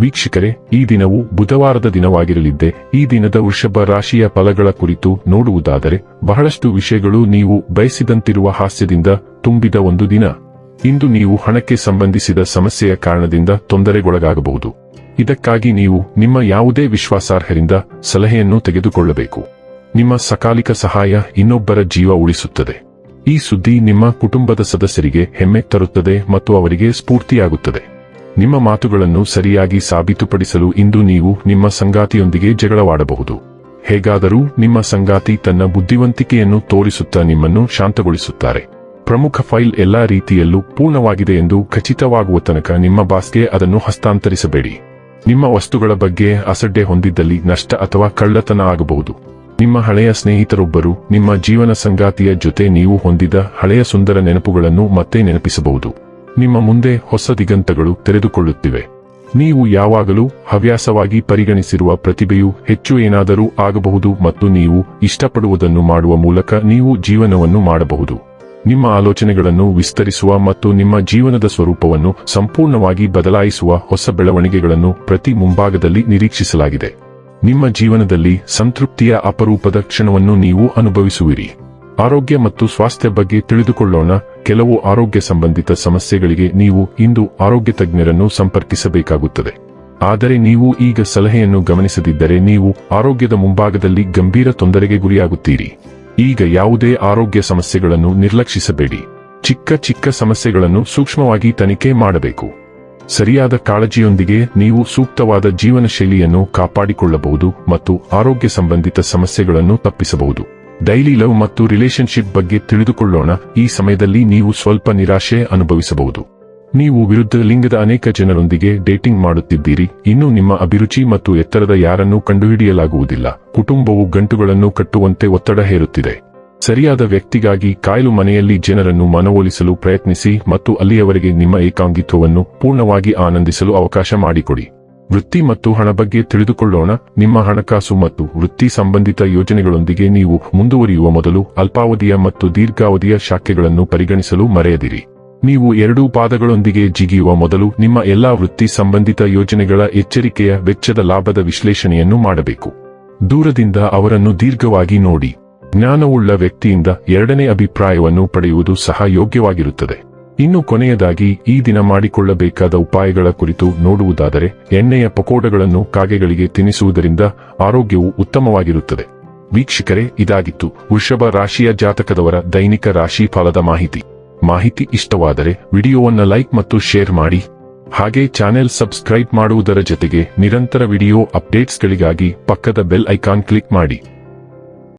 ವೀಕ್ಷಕರೇ, ಈ ದಿನವು ಬುಧವಾರದ ದಿನವಾಗಿರಲಿದ್ದೆ. ಈ ದಿನದ ವೃಷಭ ರಾಶಿಯ ಫಲಗಳ ಕುರಿತು ನೋಡುವುದಾದರೆ, ಬಹಳಷ್ಟು ವಿಷಯಗಳು ನೀವು ಬಯಸಿದಂತಿರುವ ಹಾಸ್ಯದಿಂದ ತುಂಬಿದ ಒಂದು ದಿನ. ಇಂದು ನೀವು ಹಣಕ್ಕೆ ಸಂಬಂಧಿಸಿದ ಸಮಸ್ಯೆಯ ಕಾರಣದಿಂದ ತೊಂದರೆಗೊಳಗಾಗಬಹುದು. ಇದಕ್ಕಾಗಿ ನೀವು ನಿಮ್ಮ ಯಾವುದೇ ವಿಶ್ವಾಸಾರ್ಹರಿಂದ ಸಲಹೆಯನ್ನು ತೆಗೆದುಕೊಳ್ಳಬೇಕು. ನಿಮ್ಮ ಸಕಾಲಿಕ ಸಹಾಯ ಇನ್ನೊಬ್ಬರ ಜೀವ ಉಳಿಸುತ್ತದೆ. ಈ ಸುದ್ದಿ ನಿಮ್ಮ ಕುಟುಂಬದ ಸದಸ್ಯರಿಗೆ ಹೆಮ್ಮೆ ತರುತ್ತದೆ ಮತ್ತು ಅವರಿಗೆ ಸ್ಫೂರ್ತಿಯಾಗುತ್ತದೆ. ನಿಮ್ಮ ಮಾತುಗಳನ್ನು ಸರಿಯಾಗಿ ಸಾಬೀತುಪಡಿಸಲು ಇಂದು ನೀವು ನಿಮ್ಮ ಸಂಗಾತಿಯೊಂದಿಗೆ ಜಗಳವಾಡಬಹುದು. ಹೇಗಾದರೂ ನಿಮ್ಮ ಸಂಗಾತಿ ತನ್ನ ಬುದ್ಧಿವಂತಿಕೆಯನ್ನು ತೋರಿಸುತ್ತಾ ನಿಮ್ಮನ್ನು ಶಾಂತಗೊಳಿಸುತ್ತಾರೆ. ಪ್ರಮುಖ ಫೈಲ್ ಎಲ್ಲಾ ರೀತಿಯಲ್ಲೂ ಪೂರ್ಣವಾಗಿದೆ ಎಂದು ಖಚಿತವಾಗುವ ತನಕ ನಿಮ್ಮ ಬಾಸ್ಗೆ ಅದನ್ನು ಹಸ್ತಾಂತರಿಸಬೇಡಿ. ನಿಮ್ಮ ವಸ್ತುಗಳ ಬಗ್ಗೆ ಅಸಡ್ಡೆ ಹೊಂದಿದ್ದಲ್ಲಿ ನಷ್ಟ ಅಥವಾ ಕಳ್ಳತನ ಆಗಬಹುದು. ನಿಮ್ಮ ಹಳೆಯ ಸ್ನೇಹಿತರೊಬ್ಬರು ನಿಮ್ಮ ಜೀವನ ಸಂಗಾತಿಯ ಜೊತೆ ನೀವು ಹೊಂದಿದ ಹಳೆಯ ಸುಂದರ ನೆನಪುಗಳನ್ನು ಮತ್ತೆ ನೆನಪಿಸಬಹುದು. ನಿಮ್ಮ ಮುಂದೆ ಹೊಸ ದಿಗಂತಗಳು ತೆರೆದುಕೊಳ್ಳುತ್ತಿವೆ. ನೀವು ಯಾವಾಗಲೂ ಹವ್ಯಾಸವಾಗಿ ಪರಿಗಣಿಸಿರುವ ಪ್ರತಿಭೆಯು ಹೆಚ್ಚು ಏನಾದರೂ ಆಗಬಹುದು ಮತ್ತು ನೀವು ಇಷ್ಟಪಡುವುದನ್ನು ಮಾಡುವ ಮೂಲಕ ನೀವು ಜೀವನವನ್ನು ಮಾಡಬಹುದು. ನಿಮ್ಮ ಆಲೋಚನೆಗಳನ್ನು ವಿಸ್ತರಿಸುವ ಮತ್ತು ನಿಮ್ಮ ಜೀವನದ ಸ್ವರೂಪವನ್ನು ಸಂಪೂರ್ಣವಾಗಿ ಬದಲಾಯಿಸುವ ಹೊಸ ಬೆಳವಣಿಗೆಗಳನ್ನು ಪ್ರತಿ ಮುಂಭಾಗದಲ್ಲಿ ನಿರೀಕ್ಷಿಸಲಾಗಿದೆ. ನಿಮ್ಮ ಜೀವನದಲ್ಲಿ ಸಂತೃಪ್ತಿಯ ಅಪರೂಪದ ಕ್ಷಣವನ್ನು ನೀವು ಅನುಭವಿಸುವಿರಿ. ಆರೋಗ್ಯ ಮತ್ತು ಸ್ವಾಸ್ಥ್ಯ ಬಗ್ಗೆ ತಿಳಿದುಕೊಳ್ಳೋಣ. ಕೆಲವು ಆರೋಗ್ಯ ಸಂಬಂಧಿತ ಸಮಸ್ಯೆಗಳಿಗೆ ನೀವು ಇಂದು ಆರೋಗ್ಯ ತಜ್ಞರನ್ನು ಸಂಪರ್ಕಿಸಬೇಕಾಗುತ್ತದೆ. ಆದರೆ ನೀವು ಈಗ ಸಲಹೆಯನ್ನು ಗಮನಿಸದಿದ್ದರೆ ನೀವು ಆರೋಗ್ಯದ ಮುಂಭಾಗದಲ್ಲಿ ಗಂಭೀರ ತೊಂದರೆಗೆ ಗುರಿಯಾಗುತ್ತೀರಿ. ಈಗ ಯಾವುದೇ ಆರೋಗ್ಯ ಸಮಸ್ಯೆಗಳನ್ನು ನಿರ್ಲಕ್ಷಿಸಬೇಡಿ. ಚಿಕ್ಕ ಚಿಕ್ಕ ಸಮಸ್ಯೆಗಳನ್ನು ಸೂಕ್ಷ್ಮವಾಗಿ ತನಿಖೆ ಮಾಡಬೇಕು. ಸರಿಯಾದ ಕಾಳಜಿಯೊಂದಿಗೆ ನೀವು ಸೂಕ್ತವಾದ ಜೀವನ ಶೈಲಿಯನ್ನು ಕಾಪಾಡಿಕೊಳ್ಳಬಹುದು ಮತ್ತು ಆರೋಗ್ಯ ಸಂಬಂಧಿತ ಸಮಸ್ಯೆಗಳನ್ನು ತಪ್ಪಿಸಬಹುದು. ಡೈಲಿ ಲವ್ ಮತ್ತು ರಿಲೇಶನ್ಶಿಪ್ ಬಗ್ಗೆ ತಿಳಿದುಕೊಳ್ಳೋಣ. ಈ ಸಮಯದಲ್ಲಿ ನೀವು ಸ್ವಲ್ಪ ನಿರಾಶೆ ಅನುಭವಿಸಬಹುದು. ನೀವು ವಿರುದ್ಧ ಲಿಂಗದ ಅನೇಕ ಜನರೊಂದಿಗೆ ಡೇಟಿಂಗ್ ಮಾಡುತ್ತಿದ್ದೀರಿ. ಇನ್ನು ನಿಮ್ಮ ಅಭಿರುಚಿ ಮತ್ತು ಎತ್ತರದ ಯಾರನ್ನೂ ಕಂಡುಹಿಡಿಯಲಾಗುವುದಿಲ್ಲ. ಕುಟುಂಬವು ಗಂಟುಗಳನ್ನು ಕಟ್ಟುವಂತೆ ಒತ್ತಡ ಹೇರುತ್ತಿದೆ. ಸರಿಯಾದ ವ್ಯಕ್ತಿಗಾಗಿ ಕಾಯಲು ಮನೆಯಲ್ಲಿ ಜನರನ್ನು ಮನವೊಲಿಸಲು ಪ್ರಯತ್ನಿಸಿ ಮತ್ತು ಅಲ್ಲಿಯವರೆಗೆ ನಿಮ್ಮ ಏಕಾಂಗಿತ್ವವನ್ನು ಪೂರ್ಣವಾಗಿ ಆನಂದಿಸಲು ಅವಕಾಶ ಮಾಡಿಕೊಡಿ. ವೃತ್ತಿ ಮತ್ತು ಹಣ ಬಗ್ಗೆ ತಿಳಿದುಕೊಳ್ಳೋಣ. ನಿಮ್ಮ ಹಣಕಾಸು ಮತ್ತು ವೃತ್ತಿ ಸಂಬಂಧಿತ ಯೋಜನೆಗಳೊಂದಿಗೆ ನೀವು ಮುಂದುವರಿಯುವ ಮೊದಲು ಅಲ್ಪಾವಧಿಯ ಮತ್ತು ದೀರ್ಘಾವಧಿಯ ಶಾಖೆಗಳನ್ನು ಪರಿಗಣಿಸಲು ಮರೆಯದಿರಿ. ನೀವು ಎರಡೂ ಪಾದಗಳೊಂದಿಗೆ ಜಿಗಿಯುವ ಮೊದಲು ನಿಮ್ಮ ಎಲ್ಲಾ ವೃತ್ತಿ ಸಂಬಂಧಿತ ಯೋಜನೆಗಳ ಎಚ್ಚರಿಕೆಯ ವೆಚ್ಚದ ಲಾಭದ ವಿಶ್ಲೇಷಣೆಯನ್ನು ಮಾಡಬೇಕು. ದೂರದಿಂದ ಅವರನ್ನು ದೀರ್ಘವಾಗಿ ನೋಡಿ. ಜ್ಞಾನವುಳ್ಳ ವ್ಯಕ್ತಿಯಿಂದ ಎರಡನೇ ಅಭಿಪ್ರಾಯವನ್ನು ಪಡೆಯುವುದು ಸಹ ಯೋಗ್ಯವಾಗಿರುತ್ತದೆ. ಇನ್ನು ಕೊನೆಯದಾಗಿ ಈ ದಿನ ಮಾಡಿಕೊಳ್ಳಬೇಕಾದ ಉಪಾಯಗಳ ಕುರಿತು ನೋಡುವುದಾದರೆ ಎಣ್ಣೆಯ ಪಕೋಡಗಳನ್ನು ಕಾಗೆಗಳಿಗೆ ತಿನ್ನಿಸುವುದರಿಂದ ಆರೋಗ್ಯವು ಉತ್ತಮವಾಗಿರುತ್ತದೆ. ವೀಕ್ಷಕರೇ, ಇದಾಗಿತ್ತು ವೃಷಭ ರಾಶಿಯ ಜಾತಕದವರ ದೈನಿಕ ರಾಶಿ ಫಲದ ಮಾಹಿತಿ. ಮಾಹಿತಿ ಇಷ್ಟವಾದರೆ ವಿಡಿಯೋವನ್ನ ಲೈಕ್ ಮತ್ತು ಶೇರ್ ಮಾಡಿ. ಹಾಗೆ ಚಾನೆಲ್ ಸಬ್ಸ್ಕ್ರೈಬ್ ಮಾಡುವುದರ ಜೊತೆಗೆ ನಿರಂತರ ವಿಡಿಯೋ ಅಪ್ಡೇಟ್ಸ್ಗಳಿಗಾಗಿ ಪಕ್ಕದ ಬೆಲ್ ಐಕಾನ್ ಕ್ಲಿಕ್ ಮಾಡಿ.